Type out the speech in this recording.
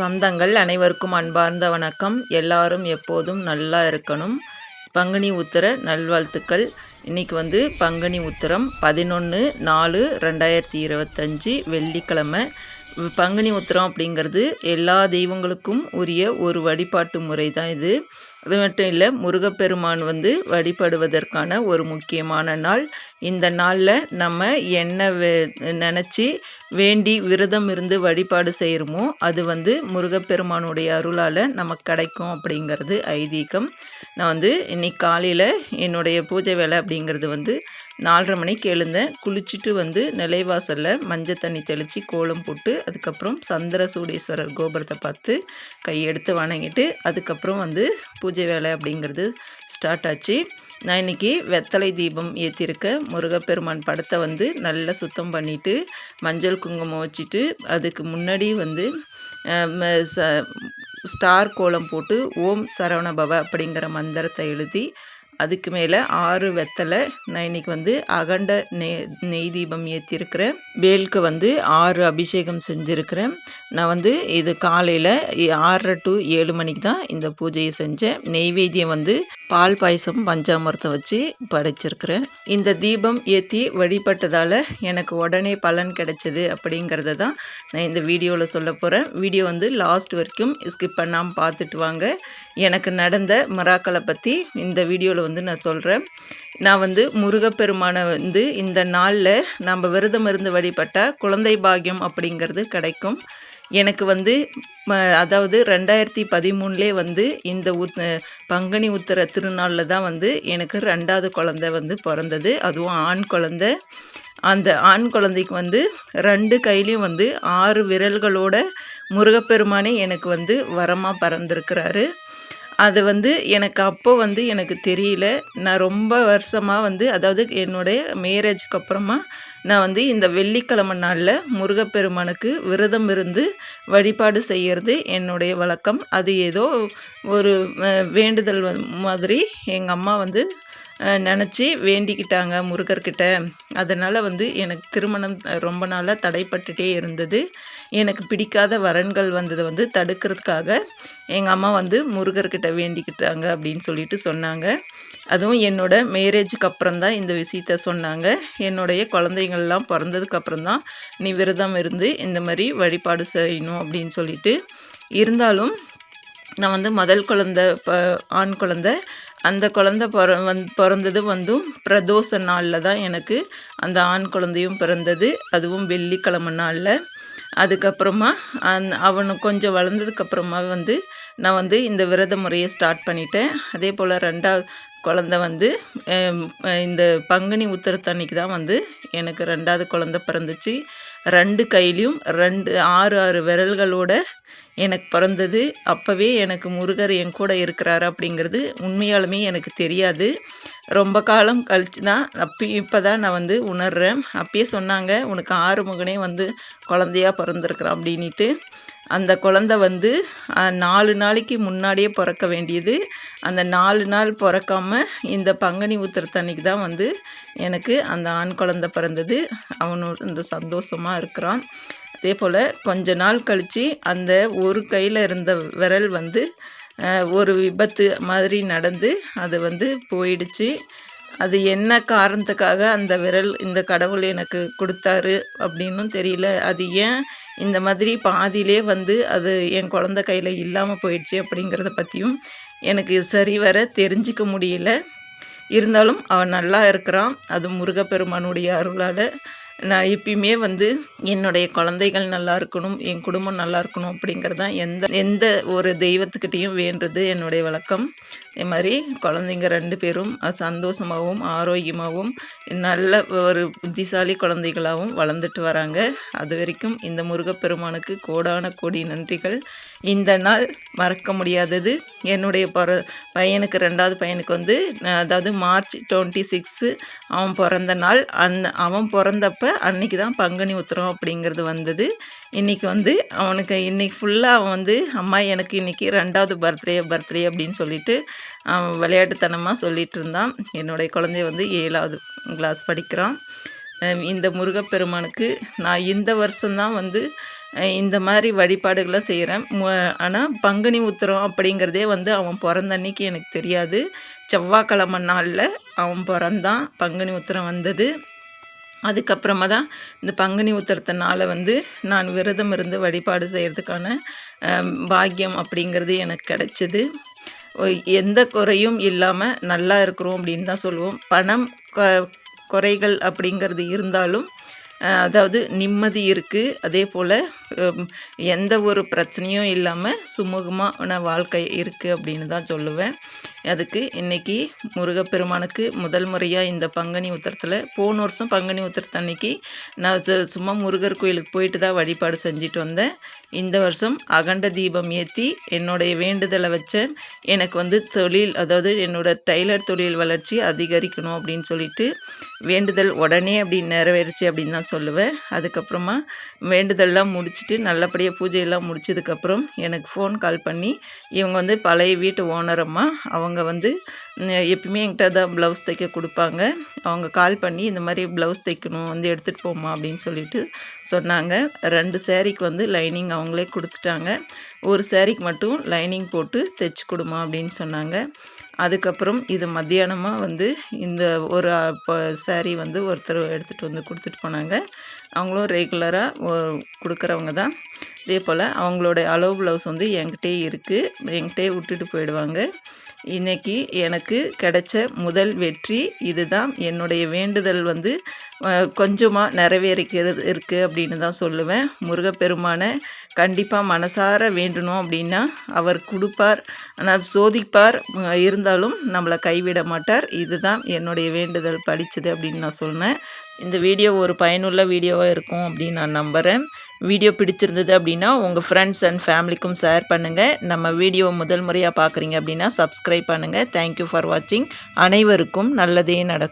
சொந்தங்கள் அனைவருக்கும் அன்பார்ந்த வணக்கம். எல்லாரும் எப்போதும் நல்லா இருக்கணும். பங்குனி உத்திர நல்வாழ்த்துக்கள். இன்றைக்கி வந்து பங்குனி உத்திரம் பதினொன்று நாலு ரெண்டாயிரத்தி இருபத்தஞ்சி வெள்ளிக்கிழமை. பங்குனி உத்திரம் அப்படிங்கிறது எல்லா தெய்வங்களுக்கும் உரிய ஒரு வழிபாட்டு முறை தான் இது. அது மட்டும் இல்லை முருகப்பெருமான் வந்து வழிபடுவதற்கான ஒரு முக்கியமான நாள். இந்த நாளில் நம்ம என்ன வே நினச்சி வேண்டி விரதம் இருந்து வழிபாடு செய்கிறோமோ அது வந்து முருகப்பெருமானுடைய அருளால் நமக்கு கிடைக்கும் அப்படிங்கிறது ஐதீகம். நான் வந்து இன்னைக்கு காலையில் என்னுடைய பூஜை வேலை அப்படிங்கிறது வந்து நாலரை மணிக்கு எழுந்தேன். குளிச்சுட்டு வந்து நிலைவாசலில் மஞ்சள் தண்ணி தெளித்து கோலம் போட்டு அதுக்கப்புறம் சந்திர சூடேஸ்வரர் கோபுரத்தை பார்த்து கையெடுத்து வணங்கிட்டு அதுக்கப்புறம் வந்து பூஜை வேலை அப்படிங்கிறது ஸ்டார்ட் ஆச்சு. நான் இன்றைக்கி வெத்தலை தீபம் ஏற்றிருக்க முருகப்பெருமான் படத்தை வந்து நல்லா சுத்தம் பண்ணிவிட்டு மஞ்சள் குங்குமம் வச்சுட்டு அதுக்கு முன்னாடி வந்து ஸ்டார் கோலம் போட்டு ஓம் சரவணபவ அப்படிங்கிற மந்திரத்தை எழுதி அதுக்கு மேலே ஆறு வெத்தலை நான் இன்றைக்கி வந்து அகண்ட நெய் நெய் தீபம் ஏற்றிருக்கிறேன் வேலுக்கு வந்து ஆறு அபிஷேகம் செஞ்சுருக்கிறேன். நான் வந்து இது காலையில் ஆறரை டு ஏழு மணிக்கு தான் இந்த பூஜையை செஞ்சேன். நெய்வேத்தியம் வந்து பால் பாயசம் பஞ்சாமிரதம் வச்சு படைச்சிருக்கிறேன். இந்த தீபம் ஏற்றி வழிபட்டதால் எனக்கு உடனே பலன் கிடைச்சது அப்படிங்கிறத தான் நான் இந்த வீடியோவில் சொல்ல போகிறேன் வீடியோ வந்து லாஸ்ட் வரைக்கும் ஸ்கிப் பண்ணாமல் பார்த்துட்டு வாங்க. எனக்கு நடந்த மராக்களை பற்றி இந்த வீடியோவில் வந்து நான் சொல்கிறேன் நான் வந்து முருகப்பெருமானை வந்து இந்த நாளில் நம்ம விரதம் இருந்து வழிபட்டால் குழந்தை பாகியம் அப்படிங்கிறது கிடைக்கும். எனக்கு வந்து அதாவது ரெண்டாயிரத்தி பதிமூணுலே வந்து இந்த உத் பங்குனி உத்திர திருநாளில் தான் வந்து எனக்கு ரெண்டாவது குழந்த வந்து பிறந்தது. அதுவும் ஆண் குழந்த. அந்த ஆண் குழந்தைக்கு வந்து ரெண்டு கையிலையும் வந்து ஆறு விரல்களோட முருகப்பெருமானே எனக்கு வந்து வரமாக பறந்துருக்கிறாரு. அது வந்து எனக்கு அப்போ வந்து எனக்கு தெரியல. நான் ரொம்ப வருஷமாக வந்து அதாவது என்னுடைய மேரேஜ்க்கு அப்புறமா நான் வந்து இந்த வெள்ளிக்கிழமை நாளில் முருகப்பெருமானுக்கு விரதம் இருந்து வழிபாடு செய்கிறது என்னுடைய வழக்கம். அது ஏதோ ஒரு வேண்டுதல் மாதிரி எங்கள் அம்மா வந்து நினச்சி வேண்டிக்கிட்டாங்க முருகர்கிட்ட. அதனால் வந்து எனக்கு திருமணம் ரொம்ப நாளாக தடைப்பட்டுட்டே இருந்தது. எனக்கு பிடிக்காத வரன்கள் வந்ததை வந்து தடுக்கிறதுக்காக எங்கள் அம்மா வந்து முருகர்கிட்ட வேண்டிக்கிட்டாங்க அப்படின்னு சொல்லிட்டு சொன்னாங்க. அதுவும் என்னோட மேரேஜுக்கு அப்புறம் தான் இந்த விஷயத்த சொன்னாங்க. என்னுடைய குழந்தைங்கள்லாம் பிறந்ததுக்கப்புறம் தான் நீ விரதம் இருந்து இந்த மாதிரி வழிபாடு செய்யணும் அப்படின்னு சொல்லிட்டு. இருந்தாலும் நான் வந்து முதல் குழந்த ப ஆண் குழந்த அந்த குழந்த பிற வந் பிறந்தது வந்தும் பிரதோஷ நாளில் தான் எனக்கு அந்த ஆண் குழந்தையும் பிறந்தது. அதுவும் வெள்ளிக்கிழமை நாளில். அதுக்கப்புறமா அந் அவனு கொஞ்சம் வளர்ந்ததுக்கப்புறமா வந்து நான் வந்து இந்த விரத முறையை ஸ்டார்ட் பண்ணிட்டேன். அதே போல் ரெண்டாவது குழந்த வந்து இந்த பங்குனி உத்தரத்தன்னைக்கு தான் வந்து எனக்கு ரெண்டாவது குழந்த பிறந்துச்சு. ரெண்டு கையிலையும் ரெண்டு ஆறு ஆறு விரல்களோட எனக்கு பிறந்தது. அப்போவே எனக்கு முருகர் என் கூட இருக்கிறாரு அப்படிங்கிறது உண்மையாலுமே எனக்கு தெரியாது. ரொம்ப காலம் கழிச்சு தான் அப்போ இப்போ தான் நான் வந்து உணர்கிறேன் அப்பயே சொன்னாங்க உனக்கு ஆறுமுகனே வந்து குழந்தையாக பிறந்திருக்கிறான் அப்படின்ட்டு அந்த குழந்த வந்து நாலு நாளைக்கு முன்னாடியே பிறக்க வேண்டியது. அந்த நாலு நாள் பிறக்காமல் இந்த பங்குனி உத்திரத்தன்னைக்கு தான் வந்து எனக்கு அந்த ஆண் குழந்த பிறந்தது. அவனோட அந்த சந்தோஷமாக இருக்கிறான். அதே போல் கொஞ்ச நாள் கழித்து அந்த ஒரு கையில் இருந்த விரல் வந்து ஒரு விபத்து மாதிரி நடந்து அது வந்து போயிடுச்சு. அது என்ன காரணத்துக்காக அந்த விரல் இந்த கடவுள் எனக்கு கொடுத்தாரு அப்படின்னும் தெரியல. அது ஏன் இந்த மாதிரி பாதியிலே வந்து அது என் குழந்த கையில் இல்லாமல் போயிடுச்சு அப்படிங்கிறத பற்றியும் எனக்கு சரி வர தெரிஞ்சிக்க முடியல. இருந்தாலும் அவன் நல்லா இருக்கிறான். அது முருகப்பெருமானுடைய அருளால். நான் எப்பயுமே வந்து என்னுடைய குழந்தைகள் நல்லா இருக்கணும் என் குடும்பம் நல்லா இருக்கணும் அப்படிங்கிறது தான் எந்த எந்த ஒரு தெய்வத்துக்கிட்டேயும் வேண்டுறது என்னுடைய வழக்கம். அதே மாதிரி குழந்தைங்க ரெண்டு பேரும் சந்தோஷமாகவும் ஆரோக்கியமாகவும் நல்ல ஒரு புத்திசாலி குழந்தைகளாகவும் வளர்ந்துட்டு வராங்க. அது வரைக்கும் இந்த முருகப்பெருமானுக்கு கோடான கோடி நன்றிகள். இந்த நாள் மறக்க முடியாதது. என்னுடைய பிற பையனுக்கு ரெண்டாவது பையனுக்கு வந்து அதாவது மார்ச் டுவெண்ட்டி சிக்ஸு அவன் பிறந்த நாள். அந் அவன் பிறந்தப்ப அன்னைக்கு தான் பங்குனி உத்திரம் அப்படிங்கிறது வந்தது. இன்றைக்கி வந்து அவனுக்கு இன்றைக்கி ஃபுல்லாக அவன் வந்து அம்மா எனக்கு இன்றைக்கி ரெண்டாவது பர்த்டே பர்த்டே அப்படின்னு சொல்லிட்டு அவன் விளையாட்டுத்தனமாக சொல்லிகிட்டு இருந்தான். என்னுடைய குழந்தைய வந்து ஏழாவது கிளாஸ் படிக்கிறான். இந்த முருகப்பெருமானுக்கு நான் இந்த வருஷம்தான் வந்து இந்த மாதிரி வழிபாடுகளை செய்கிறேன் ஆனால் பங்குனி உத்திரம் அப்படிங்கிறதே வந்து அவன் பிறந்த அன்னைக்கு எனக்கு தெரியாது. செவ்வாய்க்கிழமை நாளில் அவன் பிறந்தான். பங்குனி உத்திரம் வந்தது. அதுக்கப்புறமா தான் இந்த பங்குனி உத்திரத்தினால வந்து நான் விரதம் இருந்து வழிபாடு செய்கிறதுக்கான பாக்கியம் அப்படிங்கிறது எனக்கு கிடைச்சிது. எந்த குறையும் இல்லாமல் நல்லா இருக்கிறோம் அப்படின்னு தான் சொல்லுவோம். பணம் குறைகள் அப்படிங்கிறது இருந்தாலும் அதாவது நிம்மதி இருக்குது அதே போல் எந்த ஒரு பிரச்சனையும் இல்லாமல் சுமூகமான வாழ்க்கை இருக்குது அப்படின்னு தான் சொல்லுவேன். அதுக்கு இன்னைக்கு முருகப்பெருமானுக்கு முதல் முறையாக இந்த பங்குனி உத்திரத்தில் போன வருஷம் பங்குனி உத்திரத்து அன்னைக்கு நான் சும்மா முருகர் கோயிலுக்கு போயிட்டு தான் வழிபாடு செஞ்சுட்டு வந்தேன். இந்த வருஷம் அகண்ட தீபம் ஏற்றி என்னுடைய வேண்டுதலை வச்சேன். எனக்கு வந்து தொழில் அதாவது என்னோட டைலர் தொழில் வளர்ச்சி அதிகரிக்கணும் அப்படின்னு சொல்லிட்டு வேண்டுதல் உடனே அப்படி நிறைவேறுச்சு அப்படின்னு தான் சொல்லுவேன். அதுக்கப்புறமா வேண்டுதல்லாம் முடிச்சுட்டு நல்லபடியாக பூஜையெல்லாம் முடிச்சதுக்கப்புறம் எனக்கு ஃபோன் கால் பண்ணி இவங்க வந்து பழைய வீட்டு ஓனரம்மா அவங்க அவங்க வந்து எப்பயுமே என்கிட்ட தான் ப்ளவுஸ் தைக்க கொடுப்பாங்க. அவங்க கால் பண்ணி இந்த மாதிரி ப்ளவுஸ் தைக்கணும் வந்து எடுத்துகிட்டு போமா அப்படின்னு சொல்லிட்டு சொன்னாங்க. ரெண்டு சேரீக்கு வந்து லைனிங் அவங்களே கொடுத்துட்டாங்க. ஒரு சேரீக்கு மட்டும் லைனிங் போட்டு தைச்சி கொடுமா அப்படின்னு சொன்னாங்க. அதுக்கப்புறம் இது மத்தியானமாக வந்து இந்த ஒரு சேரீ வந்து ஒருத்தர் எடுத்துகிட்டு வந்து கொடுத்துட்டு போனாங்க. அவங்களும் ரெகுலராக கொடுக்குறவங்க தான். இதே போல் அவங்களோட அளவு ப்ளவுஸ் வந்து என்கிட்டே இருக்குது என்கிட்டே விட்டுட்டு போயிடுவாங்க. இன்னைக்கு எனக்கு கிடைச்ச முதல் வெற்றி இதுதான். என்னுடைய வேண்டுதல் வந்து கொஞ்சமாக நிறைவேறிக்கிறது இருக்குது அப்படின்னு தான் சொல்லுவேன். முருகப்பெருமானை கண்டிப்பாக மனசார வேண்டணும் அப்படின்னா அவர் கொடுப்பார். ஆனால் சோதிப்பார். இருந்தாலும் நம்மளை கைவிட மாட்டார். இதுதான் என்னுடைய வேண்டுதல் படித்தது அப்படின்னு நான் சொன்னேன் இந்த வீடியோ ஒரு பயனுள்ள வீடியோவாக இருக்கும் அப்படின்னு நான் நம்புகிறேன் வீடியோ பிடிச்சிருந்தது அப்படின்னா உங்கள் ஃப்ரெண்ட்ஸ் அண்ட் ஃபேமிலிக்கும் ஷேர் பண்ணுங்கள் நம்ம வீடியோ முதல் முறையாக பார்க்குறீங்க அப்படின்னா சப்ஸ்கிரைப் பண்ணுங்கள் தேங்க்யூ ஃபார் வாட்சிங் அனைவருக்கும் நல்லதே நடக்கும்.